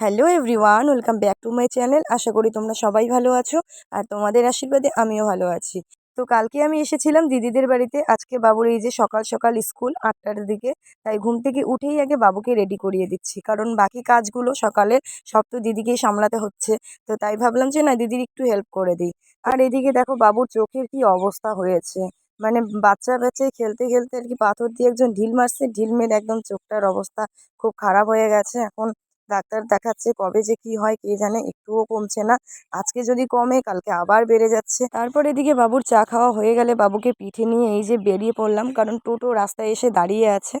Hello everyone, welcome back to my channel. আশা করি তোমরা সবাই ভালো আছো আর তোমাদের আশীর্বাদে আমিও ভালো আছি। তো কালকে আমি এসেছিলাম দিদিদের বাড়িতে। আজকে বাবুর এই যে সকাল সকাল স্কুল আটটার দিকে, তাই ঘুম থেকে উঠেই আগে বাবুকে রেডি করিয়ে দিচ্ছি। কারণ বাকি কাজগুলো সকালের সব তো দিদিকেই সামলাতে হচ্ছে। তো তাই ভাবলাম যে না, দিদির একটু হেল্প করে দিই। আর এদিকে দেখো বাবুর চোখের কি অবস্থা হয়েছে। মানে বাচ্চা বাচ্চায় খেলতে খেলতে আর কি পাথর দিয়ে একজন ঢিল মারছে। ঢিল মেরে একদম চোখটার অবস্থা খুব খারাপ হয়ে গেছে। এখন ডাক্তার দেখাচ্ছে কবে যে কি হয়, কে জানে, একটুও কমছে না। আজকে যদি কমে, কালকে আবার বেড়ে যাচ্ছে। তারপর এদিকে বাবুর চা খাওয়া হয়ে গেলে বাবুকে পিঠে নিয়ে এই যে বেরিয়ে পড়লাম, কারণ টোটো রাস্তায় এসে দাঁড়িয়ে আছে।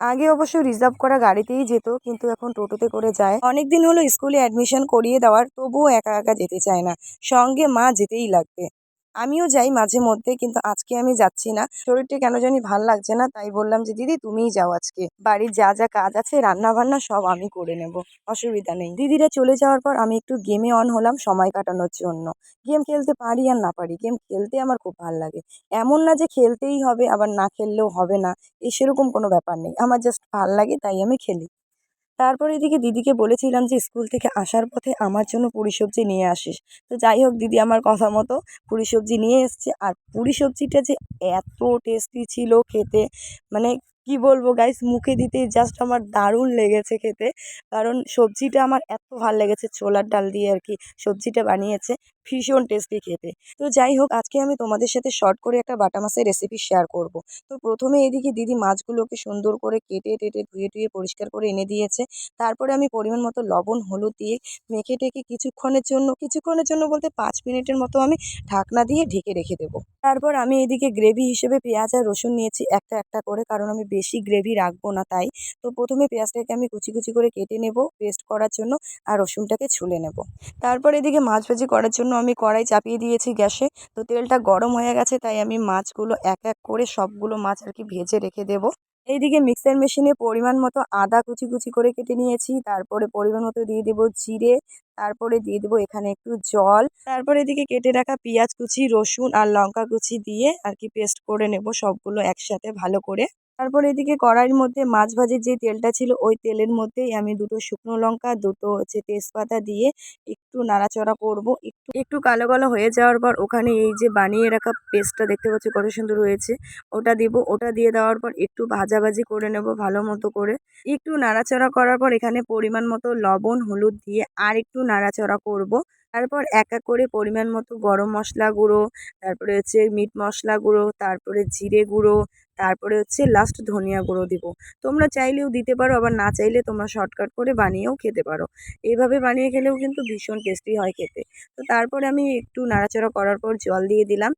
আগে অবশ্য রিজার্ভ করা গাড়িতেই যেত, কিন্তু এখন টোটোতে করে যায়। অনেক দিন হলো স্কুলে অ্যাডমিশন করিয়ে দেওয়ার, তবুও একা একা যেতে চায় না। সঙ্গে মা যেতেই লাগবে। আমিও যাই মাঝে মধ্যে, কিন্তু আজকে আমি যাচ্ছি না। শরীরটা কেন জানি ভালো লাগছে না, তাই বললাম যে, দিদি, তুমিই যাও আজকে। বাড়ির যা যা কাজ আছে রান্না বান্না সব আমি করে নেব। অসুবিধা নেই। দিদিরা চলে যাওয়ার পর আমি একটু গেমে অন হলাম সময় কাটানোর জন্য। গেম খেলতে পারি আর না পারি, গেম খেলতে আমার খুব ভালো লাগে। এমন না যে খেলতেই হবে, আবার না খেললেও হবে না এই সেরকম কোনো ব্যাপার নেই। আমার জাস্ট ভালো লাগে, তাই আমি খেলি। তারপর এদিকে দিদিকে বলেছিলাম যে, স্কুল থেকে আসার পথে আমার জন্য পুরি সবজি নিয়ে আসিস। তো যাই হোক, দিদি আমার কথা মতো পুরি সবজি নিয়ে এসছে। আর পুরি সবজিটা যে এত টেস্টি ছিল খেতে মানে কি বলব গাইস মুখে দিতেই জাস্ট আমার দারুণ লেগেছে খেতে। কারণ সবজিটা আমার এত ভালো লেগেছে, ছোলার ডাল দিয়ে আর কি সবজিটা বানিয়েছে। ভীষণ টেস্টি খেতে। তো যাই হোক আজকে আমি তোমাদের সাথে শর্ট করে একটা বাটা মাছের রেসিপি শেয়ার করব। তো প্রথমে এদিকে দিদি মাছগুলোকে সুন্দর করে কেটে, টেটে, ধুয়ে, টুয়ে পরিষ্কার করে এনে দিয়েছে। তারপরে আমি পরিমাণ মতো লবণ, হলুদ দিয়ে মেখে টেকে কিছুক্ষণের জন্য কিছুক্ষণের জন্য বলতে পাঁচ মিনিটের মতো আমি ঢাকনা দিয়ে ঢেকে রেখে দেবো। তারপর আমি এদিকে গ্রেভি হিসেবে পেঁয়াজ আর রসুন নিয়েছি একটা একটা করে, কারণ আমি বেশি গ্রেভি রাখব না তাই। তো প্রথমে পেঁয়াজটাকে আমি কুচি কুচি করে কেটে নেব পেস্ট করার জন্য, আর রসুনটাকে ছুলে নেব। তারপর এদিকে মাছ ভাজি করার জন্য আমি কড়াই চাপিয়ে দিয়েছি গ্যাসে। তো তেলটা গরম হয়ে গেছে, তাই আমি মাছগুলো এক এক করে সবগুলো মাছ আর কি ভেজে রেখে দেবো। এইদিকে মিক্সার মেশিনে পরিমাণ মতো আদা কুচি কুচি করে কেটে নিয়েছি। তারপরে পরিমাণ মতো দিয়ে দেবো জিরে, তারপরে দিয়ে দেবো এখানে একটু জল। তারপরে এদিকে কেটে রাখা পেঁয়াজ কুচি, রসুন আর লঙ্কা কুচি দিয়ে আর কি পেস্ট করে নেব সবগুলো একসাথে ভালো করে। তারপর এদিকে কড়াইয়ের মধ্যে মাছ ভাজির যে তেলটা ছিল, ওই তেলের মধ্যেই আমি দুটো শুকনো লঙ্কা, দুটো হচ্ছে তেজপাতা দিয়ে একটু নাড়াচড়া করব। একটু একটু কালো কালো হয়ে যাওয়ার পর ওখানে এই যে বানিয়ে রাখা পেস্টটা দেখতে পাচ্ছি কত সুন্দর হয়েছে। ওটা দিব, ওটা দিয়ে দেওয়ার পর একটু ভাজাভাজি করে নেব ভালো মতো করে। একটু নাড়াচড়া করার পর এখানে পরিমাণ মতো লবণ, হলুদ দিয়ে আর একটু নাড়াচড়া করব। তারপর এক এক করে পরিমাণ মতো গরম মশলা গুঁড়ো, তারপরে হচ্ছে মিট মশলা গুঁড়ো, তারপরে জিরে গুঁড়ো তারপরে হচ্ছে লাস্ট ধনিয়া গুঁড়ো দিব। তোমরা চাইলেও দিতে পারো, আবার না চাইলে তোমরা শর্টকাট করে বানিয়েও খেতে পারো। এইভাবে বানিয়ে খেলেও কিন্তু ভীষণ টেস্টি হয় খেতে। তো তারপরে আমি একটু নাড়াচাড়া করার পর জল দিয়ে দিলাম।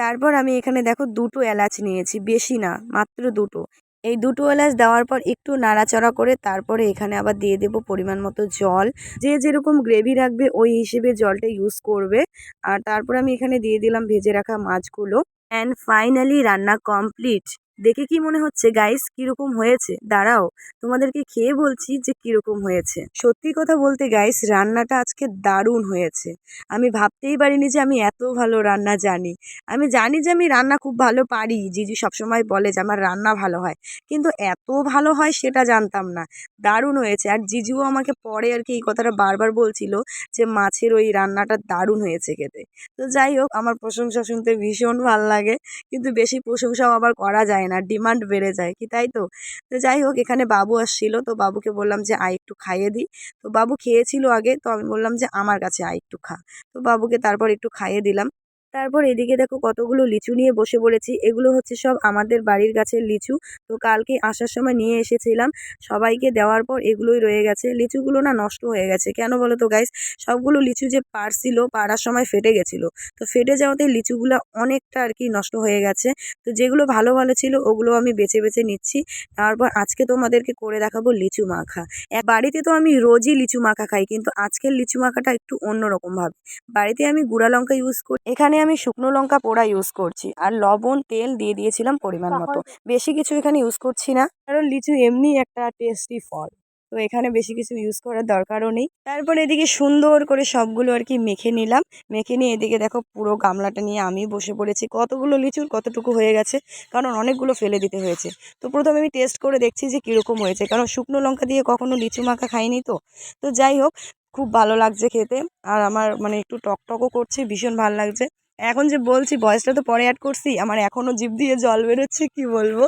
তারপর আমি এখানে দেখো দুটো এলাচ নিয়েছি, বেশি না, মাত্র দুটো। এই দুটো এলাচ দেওয়ার পর একটু নাড়াচাড়া করে তারপরে এখানে আবার দিয়ে দেব পরিমাণ মতো জল। যে যেরকম গ্রেভি রাখবে ওই হিসেবে জলটা ইউজ করবে। আর তারপর আমি এখানে দিয়ে দিলাম ভেজে রাখা মাছগুলো। অ্যান্ড ফাইনালি রান্না কমপ্লিট দেখে কি মনে হচ্ছে? গাইস কীরকম হয়েছে? দাঁড়াও, তোমাদেরকে খেয়ে বলছি যে কীরকম হয়েছে। সত্যি কথা বলতে গাইস রান্নাটা আজকে দারুণ হয়েছে। আমি ভাবতেই পারিনি যে আমি এত ভালো রান্না জানি। আমি জানি যে আমি রান্না খুব ভালো পারি। জিজু সবসময় বলে যে আমার রান্না ভালো হয়। কিন্তু এত ভালো হয় সেটা জানতাম না। দারুণ হয়েছে। আর জিজুও আমাকে পরে আর কি এই কথাটা বারবার বলছিল যে মাছের ওই রান্নাটা দারুণ হয়েছে খেতে। তো যাই হোক, আমার প্রশংসা শুনতে ভীষণ ভালো লাগে। কিন্তু বেশি প্রশংসাও আবার করা যায় না ডিমান্ড বেড়ে যায় কি, তাই তো? তো যাই হোক, এখানে বাবু আসছিল, তো বাবুকে বললাম যে, আয় একটু খাইয়ে দিই তো বাবু খেয়েছিল আগে, তো আমি বললাম যে, আমার কাছে আয় একটু খা। তো বাবুকে তারপর একটু খাইয়ে দিলাম। তারপর এদিকে দেখো কতগুলো লিচু নিয়ে বসে পড়েছি। এগুলো হচ্ছে সব আমাদের বাড়ির গাছের লিচু। তো কালকে আসার সময় নিয়ে এসেছিলাম। সবাইকে দেওয়ার পর এগুলোই রয়ে গেছে। লিচুগুলো না নষ্ট হয়ে গেছে। কেন বলো তো গাইস সবগুলো লিচু যে পারছিল পাড়ার সময় ফেটে গেছিল। তো ফেটে যাওয়াতে লিচুগুলো অনেকটা আর কি নষ্ট হয়ে গেছে। তো যেগুলো ভালো ভালো ছিল, ওগুলো আমি বেছে বেছে নিচ্ছি। তারপর আজকে তোমাদেরকে করে দেখাবো লিচু মাখা। বাড়িতে তো আমি রোজই লিচু মাখা খাই, কিন্তু আজকের লিচু মাখাটা একটু অন্যরকমভাবে বাড়িতে আমি গুঁড়া লঙ্কা ইউজ করি। এখানে আমি শুকনো লঙ্কা পোড়া ইউজ করছি আর লবণ তেল দিয়ে দিয়েছিলাম পরিমাণ মতো। বেশি কিছু এখানে ইউজ করছি না কারণ লিচু এমনি একটা টেস্টি ফল। তো এখানে বেশি কিছু ইউজ করার দরকারও নেই। তারপরে এদিকে সুন্দর করে সবগুলো আর কি মেখে নিলাম। মেখে নিয়ে এদিকে দেখো পুরো গামলাটা নিয়ে আমি বসে পড়েছি। কতগুলো লিচুর কতটুকু হয়ে গেছে কারণ অনেকগুলো ফেলে দিতে হয়েছে। তো প্রথমে আমি টেস্ট করে দেখছি যে কীরকম হয়েছে কারণ শুকনো লঙ্কা দিয়ে কখনো লিচু মাখা খাইনি তো। তো যাই হোক খুব ভালো লাগছে খেতে আর আমার মানে একটু টকটকও করছে ভীষণ ভালো লাগছে। এখন যে বলছি ভয়েসটা তো পরে অ্যাড করছি, আমার এখনও জিভ দিয়ে জল বেরোচ্ছে, কি বলব?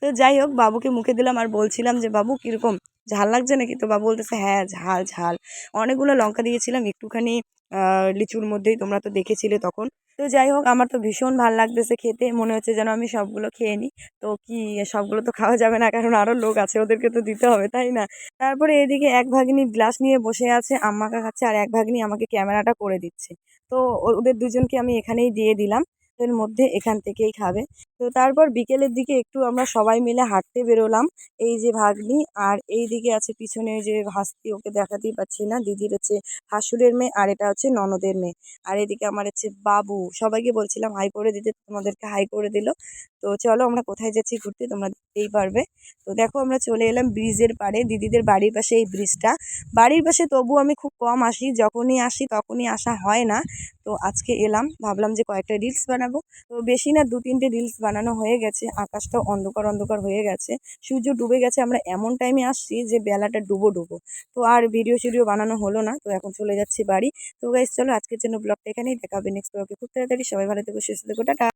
তো যাই হোক, বাবুকে মুখে দিলাম আর বলছিলাম যে, বাবু, কীরকম? ঝাল লাগছে নাকি? তো বাবু বলতেছে হ্যাঁ ঝাল ঝাল। অনেকগুলো লঙ্কা দিয়েছিলাম, একটুখানি লিচুর মধ্যেই, তোমরা তো দেখেছিলে তখন। তো যাই হোক, আমার তো ভীষণ ভালো লাগতেছে খেতে, মনে হচ্ছে যেন আমি সবগুলো খেয়ে নিই তো কি, সবগুলো তো খাওয়া যাবে না, কারণ আরও লোক আছে, ওদেরকে তো দিতে হবে, তাই না? তারপরে এদিকে এক ভাগিনী গ্লাস নিয়ে বসে আছে আম্মাকা খাচ্ছে, আর এক ভাগিনী আমাকে ক্যামেরাটা করে দিচ্ছে। তো ওদের দুজনকে আমি এখানেই দিয়ে দিলাম। এর মধ্যে এখান থেকেই খাবে। তো তারপর বিকেলের দিকে একটু আমরা সবাই মিলে হাঁটতে বেরোলাম। এই যে ভাগ্নি আর এই দিকে আছে পিছনে যে ভাস্তি, ওকে দেখাতেই পাচ্ছি না। দিদির হচ্ছে হাসুরের মেয়ে আর এটা হচ্ছে ননদের মেয়ে। আর এদিকে আমার হচ্ছে বাবু। সবাইকে বলছিলাম হাই করে দিতে, তোমাদেরকে হাই করে দিল। তো চলো আমরা কোথায় যাচ্ছি ঘুরতে তোমরা দেখতেই পারবে। তো দেখো আমরা চলে এলাম ব্রিজের পাড়ে, দিদিদের বাড়ির পাশে এই ব্রিজটা। বাড়ির পাশে তবু আমি খুব কম আসি, যখনই আসি তখনই আসা হয় না। তো আজকে এলাম, ভাবলাম যে কয়েকটা রিলস বানাবো। তো বেশি না, দু তিনটে রিলস বানানো হয়ে গেছে আকাশটাও অন্ধকার অন্ধকার হয়ে গেছে। সূর্য ডুবে গেছে, আমরা এমন টাইমে আসছি যে বেলাটা ডুবো ডুবো। তো আর ভিডিও সিডিও বানানো হলো না, তো এখন চলে যাচ্ছি বাড়ি। তো গাইজ চলো আজকের জন্য ব্লগটা এখানেই দেখাবে নেক্সট ব্লগে খুব তাড়াতাড়ি, সবাই ভালো থেকে, সুস্থ থেকো, টাটা।